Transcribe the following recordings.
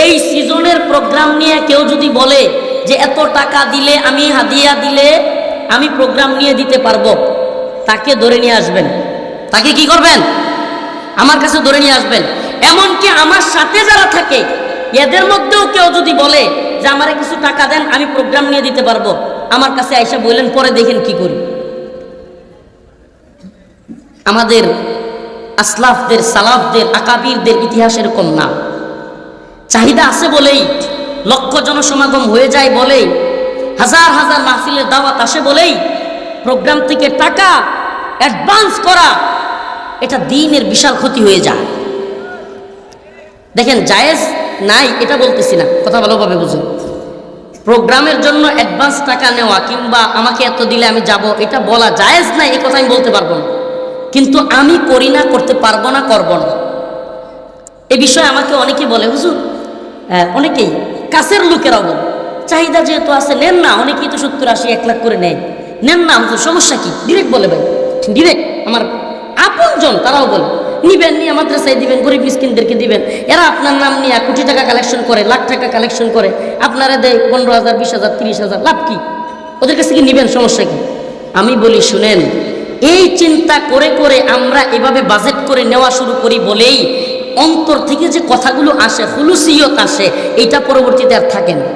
এই সিজনের প্রোগ্রাম নিয়ে কেউ যদি বলে যে এত টাকা দিলে, আমি হাদিয়া দিলে আমি প্রোগ্রাম নিয়ে দিতে পারব, তাকে ধরে নিয়ে আসবেন। তাকে কি করবেন? আমার কাছে ধরে নিয়ে আসবেন। এমনকি আমার সাথে যারা থাকে, এদের মধ্যেও কেউ যদি বলে যে আমারে কিছু টাকা দেন, আমি প্রোগ্রাম নিয়ে দিতে পারব, আমার কাছে আইসা বললেন, পরে দেখেন কি করি। আমাদের আসলাফদের, সালাফদের, আকাবিরদের ইতিহাস এরকম না। চাহিদা আছে বলেই, লক্ষ জনসমাগম হয়ে যায় বলেই, হাজার হাজার মাহফিলের দাওয়াত আসে বলেই, প্রোগ্রাম থেকে টাকা অ্যাডভান্স করা, এটা দিনের বিশাল ক্ষতি হয়ে যায়। দেখেন, জায়েজ নাই, এটা বলতেছি না, কথা ভালোভাবে বুঝুন প্রোগ্রামের জন্য অ্যাডভান্স টাকা নেওয়া কিংবা আমাকে এত দিলে আমি যাব, এটা বলা জায়েজ নাই এই কথা আমি বলতে পারব না। কিন্তু আমি করি না, করতে পারব না, করব না। এ বিষয়ে আমাকে অনেকে বলে, হুজুর অনেকেই কাছের লোকেরাও বলে চাহিদা যেহেতু আছে, নেন না, অনেকেই তো সত্তর আশি এক লাখ করে নেয়। নেন না হুজুর সমস্যা কি? ডিরেক্ট বলে ভাই। ডিরেক্ট আমার আপনজন, তারাও বলে। নিবেন নিয়ে মাদ্রাসায় দিবেন, গরিব মিসকিনদেরকে দিবেন। এরা আপনার নাম নিয়ে কোটি টাকা কালেকশন করে, লাখ টাকা কালেকশন করে। আপনারা দেয় পনেরো হাজার, বিশ হাজার, তিরিশ হাজার, লাভ কি? ওদের কাছে কি নিবেন, সমস্যা কি? আমি বলি, শুনেন, এই চিন্তা করে করে আমরা এভাবে বাজেট করে নেওয়া শুরু করি বলেই অন্তর থেকে যে কথাগুলো আসে হুলুসিয়ত আসে এইটা পরবর্তীতে আর থাকে না।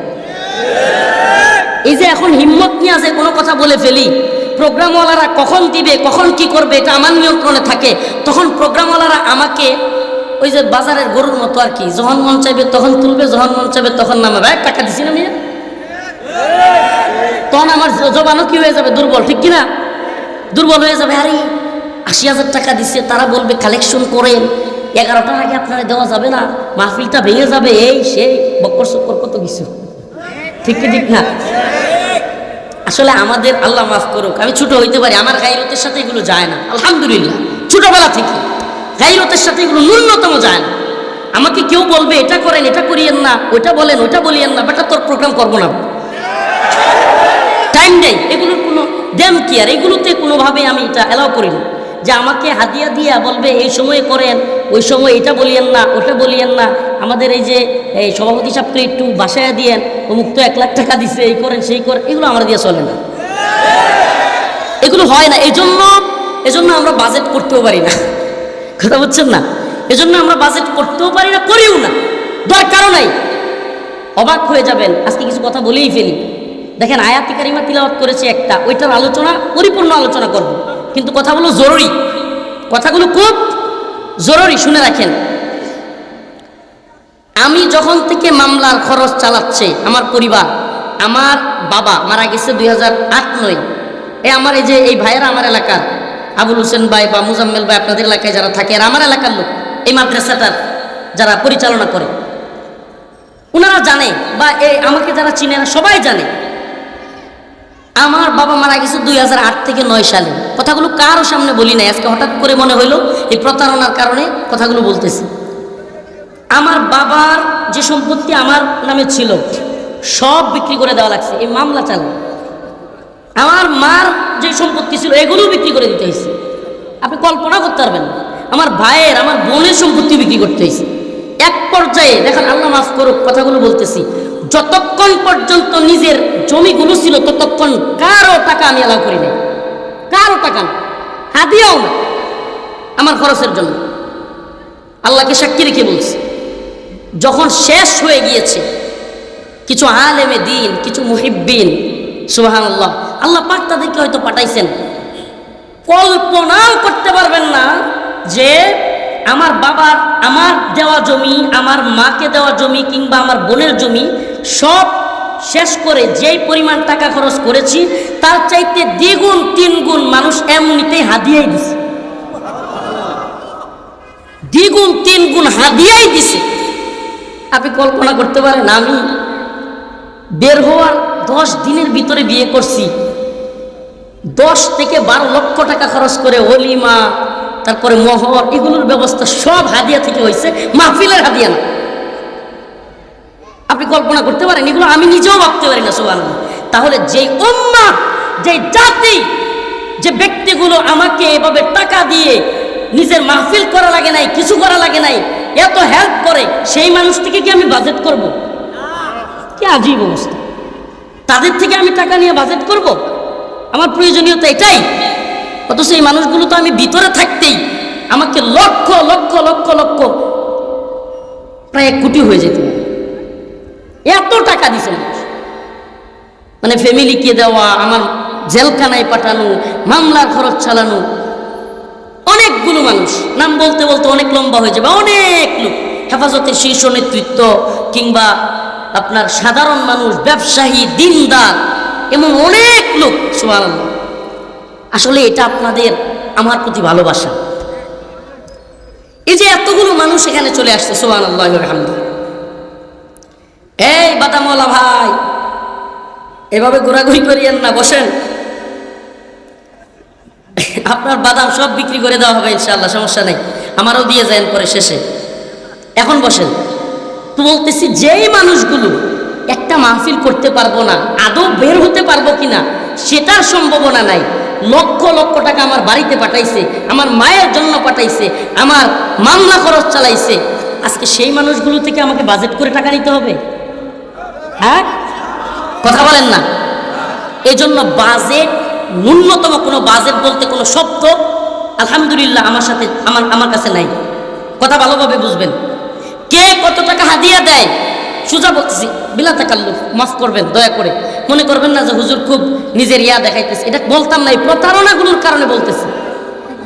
এই যে এখন হিম্মত নিয়ে আসে কোনো কথা বলে ফেলি। প্রোগ্রামওয়ালারা কখন দিবে, কখন কি করবে, এটা আমার নিয়ন্ত্রণে থাকে। তখন প্রোগ্রামওয়ালারা আমাকে ওই যে বাজারের গরুর মতো আর কি, যখন মন চাইবে তখন তুলবে, যখন মন চাইবে তখন নামাবে। এক টাকা দিছি না মেয়ে? তখন আমার জবানও কি হয়ে যাবে? দুর্বল, ঠিক কিনা? দুর্বল হয়ে যাবে, আরে আশি হাজার টাকা দিচ্ছে তারা বলবে কালেকশন করেন। এগারোটার আগে আপনারা দেওয়া যাবে না। মাহফিলটা ভেঙে যাবে, এই সেই বক্কর সক্কর কত কিছু। ঠিক ঠিক না? আসলে আমাদের আল্লাহ মাফ করুক, আমি ছোট হইতে পারি, আমার গাইরতের সাথে এগুলো যায় না। আলহামদুলিল্লাহ, ছোটবেলা থেকে। গাইরতের সাথে এগুলো ন্যূনতম যায় না। আমাকে কেউ বলবে, এটা করেন, এটা করিয়েন না ওটা বলেন ওটা বলিয়েন না, বেটা, তোর প্রোগ্রাম করব না। টাইম নেই, এগুলোর কোনো দেম কি আর? এগুলোতে কোনোভাবে আমি এটা অ্যালাউ করি না। যে আমাকে হাদিয়া দিয়া বলবে, এই সময়ে করেন, ওই সময় এটা বলিয়েন না, ওটা বলিয়েন না। আমাদের এই যে, এই সভাপতি সাহেবকে একটু বাসায় দিয়েন, অমুক তো এক লাখ টাকা দিছে, এই করেন, সেই করেন, এগুলো আমার দিয়ে চলে না। এগুলো হয় না এই জন্য এজন্য আমরা বাজেট করতেও পারি না। কথা বুঝছেন না? এজন্য আমরা বাজেট করতেও পারি না, করিও না। দরকারও নাই। অবাক হয়ে যাবেন, আজকে কিছু কথা বলেই ফেলি। দেখেন, আয়াতি কারিমা তিলাওয়াত করেছে একটা, ওইটার আলোচনা, পরিপূর্ণ আলোচনা করব। কিন্তু কথাগুলো জরুরি। কথাগুলো খুব জরুরি, শুনে রাখেন। আমি যখন থেকে মামলার খরচ চালাচ্ছে আমার পরিবার, আমার বাবা মারা গেছে দুই হাজার আট নয়। এই আমার এই যে এই ভাইয়েরা আমার এলাকার, আবুল হোসেন ভাই বা মুজাম্মেল ভাই আপনাদের এলাকায় যারা থাকে, এরা আমার এলাকার লোক, এই মাদ্রাসাটার যারা পরিচালনা করে। ওনারা জানে বা এই আমাকে যারা চিনে সবাই জানে আমার বাবা মারা গেছে দুই হাজার আট থেকে নয় সালে। কথাগুলো কারও সামনে বলি নাই। আজকে হঠাৎ করে মনে হইল এই প্রতারণার কারণে কথাগুলো বলতেছি। আমার বাবার যে সম্পত্তি আমার নামে ছিল, সব বিক্রি করে দেওয়া লাগছে। এই মামলা চালে আমার মার যে সম্পত্তি ছিল এগুলো বিক্রি করে দিতে হয়েছে আপনি কল্পনা করতে পারবেন না। আমার ভাইয়ের, আমার বোনের সম্পত্তি বিক্রি করতে হয়েছে এক পর্যায়ে, দেখেন, আল্লাহ মাফ করুক, কথাগুলো বলতেছি। যতক্ষণ পর্যন্ত নিজের জমিগুলো ছিল ততক্ষণ কারও টাকা আমি অ্যালাউ করি নাই। কারও টাকা না। হাদিয়াও না। আমার খরচের জন্য। আল্লাহকে সাক্ষী রেখে বলছি, যখন শেষ হয়ে গিয়েছে, কিছু আলেমে দিন, কিছু মুহিব্বিন সুবাহান আল্লাহ আল্লাহ পাক তাদেরকে হয়তো পাঠাইছেন। কল্পনাও করতে পারবেন না যে আমার বাবার, আমার দেওয়া জমি, আমার মাকে দেওয়া জমি কিংবা আমার বোনের জমি সব শেষ করে যেই পরিমাণ টাকা খরচ করেছি, তার চাইতে দ্বিগুণ তিন গুণ মানুষ এমনিতেই হাদিয়াই দিছে। দ্বিগুণ তিন গুণ হাদিয়াই দিছে। আপনি কল্পনা করতে পারেন, আমি বের হওয়ার দশ দিনের ভিতরে বিয়ে করছি। দশ থেকে বারো লক্ষ টাকা খরচ করে অলিমা, তারপরে মহর, এগুলোর ব্যবস্থা সব হাদিয়া থেকে হয়েছে, মাহফিলের হাদিয়া না। আপনি কল্পনা করতে পারেন, এগুলো আমি নিজেও ভাবতে পারি না সোহান তাহলে যেই উম্মা যেই জাতি, যে ব্যক্তিগুলো আমাকে এভাবে টাকা দিয়ে নিজের মাহফিল করা লাগে নাই, কিছু করা লাগে নাই, এত হেল্প করে, সেই মানুষ থেকে কি আমি বাজেট করব? কি আজীব অবস্থা। তাদের থেকে আমি টাকা নিয়ে বাজেট করব? আমার প্রয়োজনীয়তা এটাই। অথচ এই মানুষগুলো তো আমি ভিতরে থাকতেই আমাকে লক্ষ লক্ষ লক্ষ লক্ষ, প্রায় এক কোটি হয়ে যেত এত টাকা দিছে মানুষ। মানে ফ্যামিলিকে দেওয়া, আমার জেলখানায় পাঠানো, মামলার খরচ চালানো। অনেকগুলো মানুষ, নাম বলতে বলতে অনেক লম্বা হয়ে যাবে, অনেক লোক। হেফাজতের শীর্ষ নেতৃত্ব কিংবা আপনার সাধারণ মানুষ, ব্যবসায়ী, দিনদার এমন অনেক লোক সোহান আসলে এটা আপনাদের আমার প্রতি ভালোবাসা। এই যে এতগুলো মানুষ এখানে চলে আসছে সোহান আল্লাহ এই বাদামওয়ালা ভাই, এভাবে ঘোরাঘুরি করিয়েন না, বসেন। আপনার বাদাম সব বিক্রি করে দেওয়া হবে ইনশাল্লাহ সমস্যা নেই। আমারও দিয়ে যায় পরে শেষে। এখন বসেন। তো বলতেছি, যেই মানুষগুলো একটা মাহফিল করতে পারব না, আদৌ বের হতে পারব কিনা, সেটার সম্ভাবনা নাই। লক্ষ লক্ষ টাকা আমার বাড়িতে পাঠাইছে, আমার মায়ের জন্য পাঠাইছে, আমার মামলা খরচ চালাইছে। আজকে সেই মানুষগুলো থেকে আমাকে বাজেট করে টাকা নিতে হবে? হ্যাঁ? কথা বলেন না। এজন্য বাজেট ন্যূনতম কোনো বাজেট বলতে কোনো শব্দ আলহামদুলিল্লাহ আমার সাথে, আমার আমার কাছে নাই। কথা ভালোভাবে বুঝবেন। কে কত টাকা হাদিয়া দেয়? সুজা বলতেছি বিলা তাকাল্লুফ, মাফ করবেন, দয়া করে। মনে করবেন না যে হুজুর খুব নিজের ইয়া দেখাইতেছে। এটা বলতাম না, এই প্রতারণাগুলোর কারণে বলতেছি।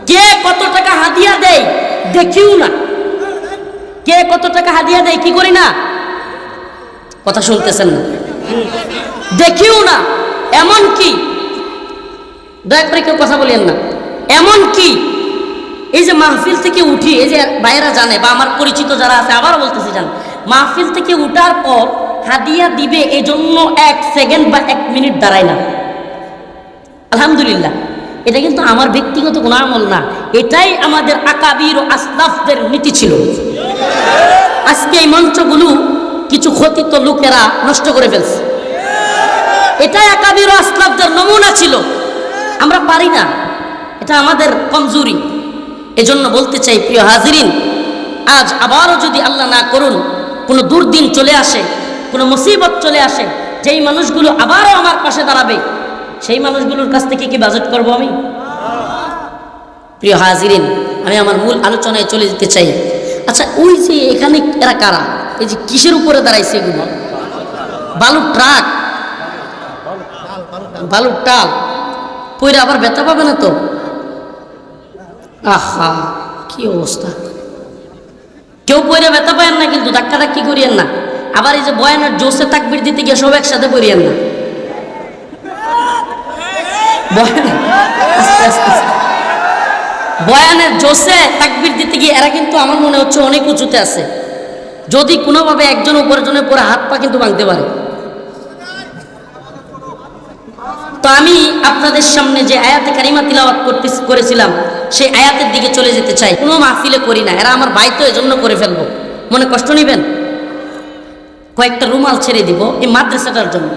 কে কত টাকা হাদিয়া দেয়? দেখিও না। কে কত টাকা হাদিয়া দেয়, কি করি না? কথা শুনতেছেন না। দেখিও না, এমন কি? দয়া করে কেউ কথা বলেন না। এমন কি? এই যে মাহফিল থেকে উঠি, এই যে বাইরা জানে বা আমার পরিচিত যারা আছে আবার বলতেছি জান, মাহফিল থেকে উঠার পর হাদিয়া দিবে জন্য এক সেকেন্ড বা এক মিনিট দাঁড়ায় না। আলহামদুলিল্লাহ, এটা কিন্তু আমার ব্যক্তিগত কোনো আমল না। এটাই আমাদের আকাবির ও আসলাফদের নীতি ছিল। আজকে এই মঞ্চগুলো কিছু ক্ষতিত লোকেরা নষ্ট করে ফেলছে। এটা আকাবির ও আসলাফদের নমুনা ছিল। আমরা পারি না। এটা আমাদের কমজোরি। এজন্য বলতে চাই, প্রিয় হাজিরিন, আজ আবারও যদি আল্লাহ না করুন, কোনো দুর্দিন চলে আসে, কোনো মুসিবত চলে আসে, যেই মানুষগুলো আবারও আমার পাশে দাঁড়াবে, সেই মানুষগুলোর কাছ থেকে কি বাজেট করব আমি? প্রিয় হাজিরিন, আমি আমার মূল আলোচনায় চলে যেতে চাই। আচ্ছা ওই যে এখানে এরা কারা? এই যে কিসের উপরে দাঁড়াইছে এগুলো? বালুর ট্রাক? বালুর টাল? পইরে আবার ব্যথা পাবে না তো? আহা, কি অবস্থা। কেউ পইরে ব্যথা পায়েন না, কিন্তু ধাক্কা ধাক্কি করিয়েন না? আবার এই যে বয়ানের জোসে তাকবির দিতে গিয়ে সব একসাথে পড়িয়েন না। বয়ানের জোসে তাকবির দিতে গিয়ে এরা কিন্তু আমার মনে হচ্ছে অনেক উঁচুতে আছে। যদি কোনোভাবে একজন উপার্জনের পরে হাত পা কিন্তু ভাঙতে পারে। তো আমি আপনাদের সামনে যে আয়াতে কারিমা তিলাওয়াত করতে করেছিলাম, সেই আয়াতের দিকে চলে যেতে চাই। কোনো মাহফিলে করি না, এরা আমার ভাই তো এজন্য করে ফেলব। মনে কষ্ট নেবেন? কয়েকটা রুমাল ছেড়ে দিব এই মাদ্রাসাটার জন্য।